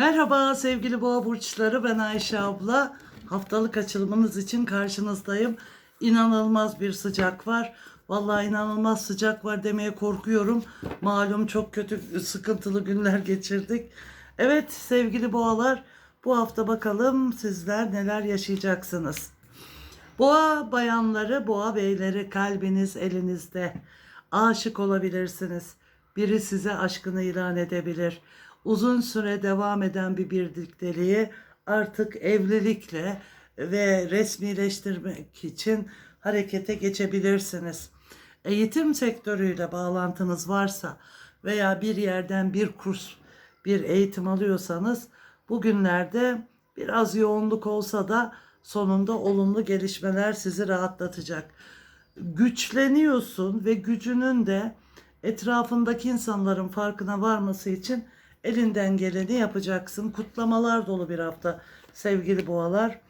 Merhaba sevgili boğa burçları ben Ayşe abla. Haftalık açılımınız için karşınızdayım. İnanılmaz bir sıcak var. Vallahi inanılmaz sıcak var demeye korkuyorum. Malum çok kötü sıkıntılı günler geçirdik. Evet sevgili boğalar bu hafta bakalım sizler neler yaşayacaksınız. Boğa bayanları, boğa beyleri kalbiniz elinizde. Aşık olabilirsiniz. Biri size aşkını ilan edebilir. Uzun süre devam eden bir birlikteliği artık evlilikle ve resmileştirmek için harekete geçebilirsiniz. Eğitim sektörüyle bağlantınız varsa veya bir yerden bir kurs, bir eğitim alıyorsanız bugünlerde biraz yoğunluk olsa da sonunda olumlu gelişmeler sizi rahatlatacak. Güçleniyorsun ve gücünün de etrafındaki insanların farkına varması için elinden geleni yapacaksın. Kutlamalar dolu bir hafta sevgili boğalar.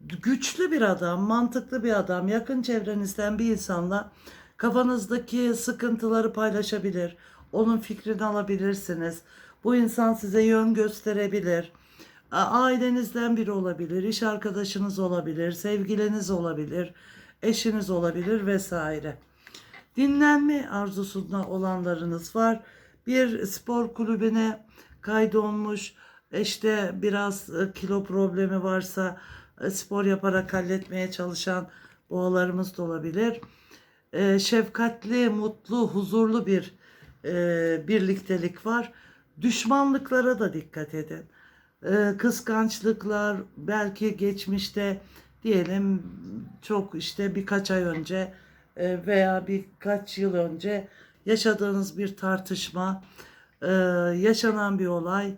Güçlü bir adam, mantıklı bir adam, yakın çevrenizden bir insanla kafanızdaki sıkıntıları paylaşabilir. Onun fikrini alabilirsiniz. Bu insan size yön gösterebilir. Ailenizden biri olabilir, iş arkadaşınız olabilir, sevgiliniz olabilir, eşiniz olabilir vesaire. Dinlenme arzusunda olanlarınız var. Bir spor kulübüne kaydolmuş, işte biraz e, kilo problemi varsa e, spor yaparak halletmeye çalışan boğalarımız da olabilir. E, Şefkatli, mutlu, huzurlu bir birliktelik var. Düşmanlıklara da dikkat edin. Kıskançlıklar belki geçmişte diyelim çok işte birkaç ay önce veya birkaç yıl önce yaşadığınız bir tartışma, e, yaşanan bir olay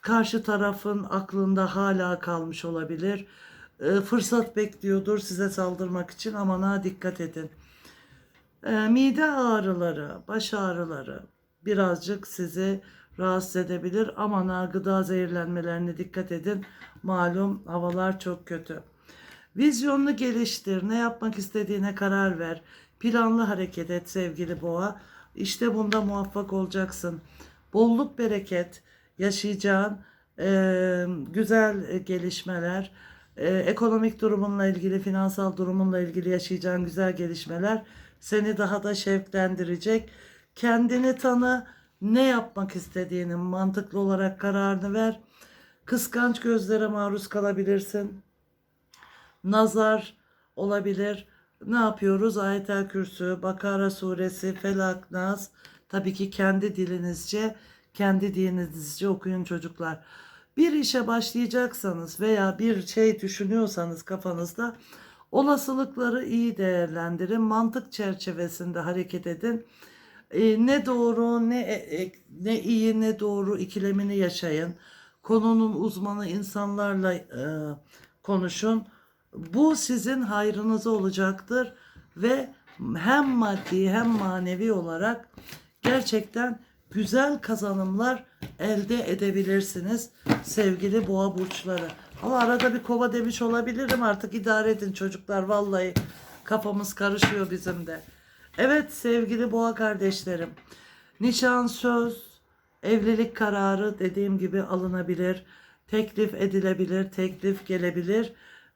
karşı tarafın aklında hala kalmış olabilir. E, Fırsat bekliyordur size saldırmak için aman dikkat edin. E, Mide ağrıları, baş ağrıları birazcık sizi rahatsız edebilir. Aman ha gıda zehirlenmelerine dikkat edin. Malum havalar çok kötü. Vizyonunu geliştir. Ne yapmak istediğine karar ver. Planlı hareket et sevgili boğa. İşte bunda muvaffak olacaksın. Bolluk bereket yaşayacağın eee, güzel e, gelişmeler, e, ekonomik durumunla ilgili, finansal durumunla ilgili yaşayacağın güzel gelişmeler seni daha da şevklendirecek. Kendini tanı, ne yapmak istediğinin mantıklı olarak kararını ver. Kıskanç gözlere maruz kalabilirsin nazar olabilir. Ne yapıyoruz? Ayetel Kürsü, Bakara suresi, Felak, Nas. Tabii ki kendi dilinizce, kendi dininizce okuyun çocuklar. Bir işe başlayacaksanız veya bir şey düşünüyorsanız kafanızda olasılıkları iyi değerlendirin. Mantık çerçevesinde hareket edin. E, ne doğru ne e- ne iyi ne doğru ikilemini yaşayın. Konunun uzmanı insanlarla e, konuşun. Bu sizin hayrınıza olacaktır ve hem maddi hem manevi olarak gerçekten güzel kazanımlar elde edebilirsiniz sevgili boğa burçları. Ama arada bir kova demiş olabilirim artık idare edin çocuklar vallahi kafamız karışıyor bizim de. Evet sevgili boğa kardeşlerim nişan söz evlilik kararı dediğim gibi alınabilir teklif edilebilir teklif gelebilir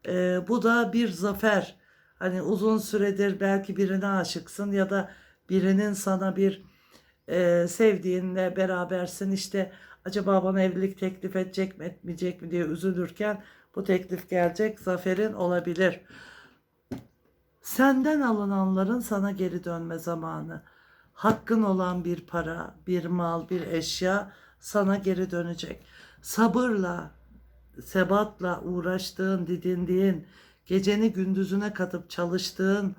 Ee, bu da bir zafer hani uzun süredir belki birine aşıksın ya da birinin sana bir e, sevdiğinle berabersin işte acaba bana evlilik teklif edecek mi etmeyecek mi diye üzülürken bu teklif gelecek zaferin olabilir. Senden alınanların sana geri dönme zamanı. Hakkın olan bir para, bir mal, bir eşya sana geri dönecek. Sabırla, sebatla uğraştığın, didindiğin, geceni gündüzüne katıp çalıştığın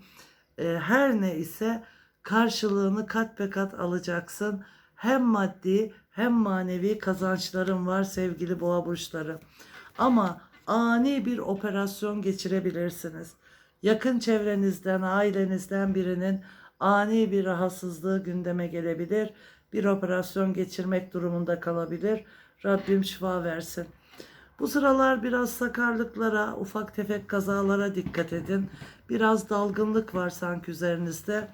e, her ne ise karşılığını kat be kat alacaksın. Hem maddi hem manevi kazançların var sevgili boğa burçları. Ama ani bir operasyon geçirebilirsiniz. Yakın çevrenizden, ailenizden birinin ani bir rahatsızlığı gündeme gelebilir. Bir operasyon geçirmek durumunda kalabilir. Rabbim şifa versin. Bu sıralar biraz sakarlıklara, ufak tefek kazalara dikkat edin. Biraz dalgınlık var sanki üzerinizde.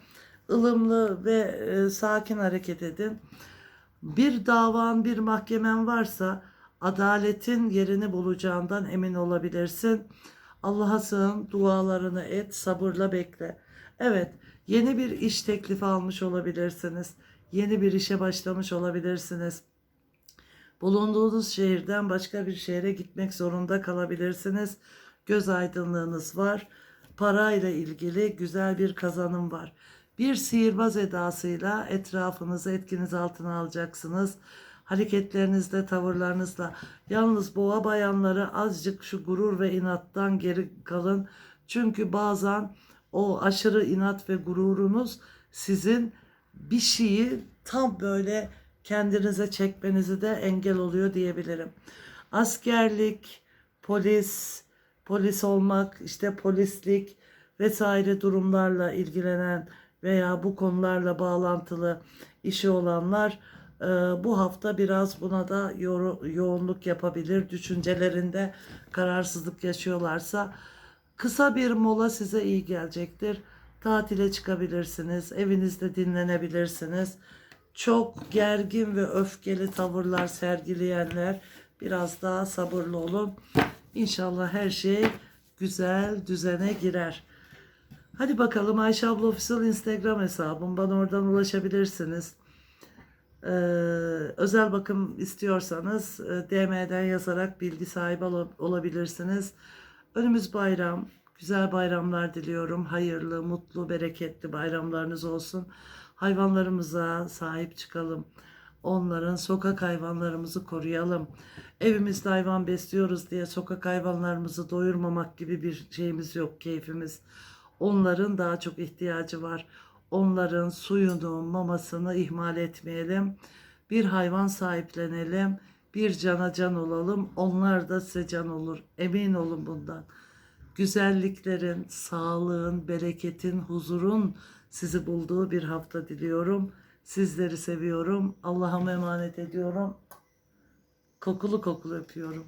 ılımlı ve e, sakin hareket edin. Bir davan, bir mahkemen varsa adaletin yerini bulacağından emin olabilirsin. Allah'a sığın, dualarını et, sabırla bekle. Evet, yeni bir iş teklifi almış olabilirsiniz. Yeni bir işe başlamış olabilirsiniz. Bulunduğunuz şehirden başka bir şehre gitmek zorunda kalabilirsiniz. Göz aydınlığınız var. Parayla ilgili güzel bir kazanım var. Bir sihirbaz edasıyla etrafınızı etkiniz altına alacaksınız. Hareketlerinizle, tavırlarınızla. Yalnız boğa bayanları azıcık şu gurur ve inattan geri kalın. Çünkü bazen o aşırı inat ve gururunuz sizin bir şeyi tam böyle kendinize çekmenizi de engel oluyor diyebilirim. Askerlik, polis, polis olmak, işte polislik vesaire durumlarla ilgilenen veya bu konularla bağlantılı işi olanlar e, bu hafta biraz buna da yo- yoğunluk yapabilir. Düşüncelerinde kararsızlık yaşıyorlarsa kısa bir mola size iyi gelecektir. Tatile çıkabilirsiniz, evinizde dinlenebilirsiniz. Çok gergin ve öfkeli tavırlar sergileyenler biraz daha sabırlı olun. İnşallah her şey güzel düzene girer. Hadi bakalım Ayşe abla Official Instagram hesabım. Bana oradan ulaşabilirsiniz. Ee, özel bakım istiyorsanız e, DM'den yazarak bilgi sahibi ol- olabilirsiniz. Önümüz bayram. Güzel bayramlar diliyorum. Hayırlı, mutlu, bereketli bayramlarınız olsun. Hayvanlarımıza sahip çıkalım. Onların sokak hayvanlarımızı koruyalım. Evimizde hayvan besliyoruz diye sokak hayvanlarımızı doyurmamak gibi bir şeyimiz yok, keyfimiz. Onların daha çok ihtiyacı var. Onların suyunu, mamasını ihmal etmeyelim. Bir hayvan sahiplenelim. Bir cana can olalım. Onlar da size can olur. Emin olun bundan. Güzelliklerin, sağlığın, bereketin, huzurun sizi bulduğu bir hafta diliyorum. Sizleri seviyorum. Allah'a emanet ediyorum. Kokulu kokulu öpüyorum.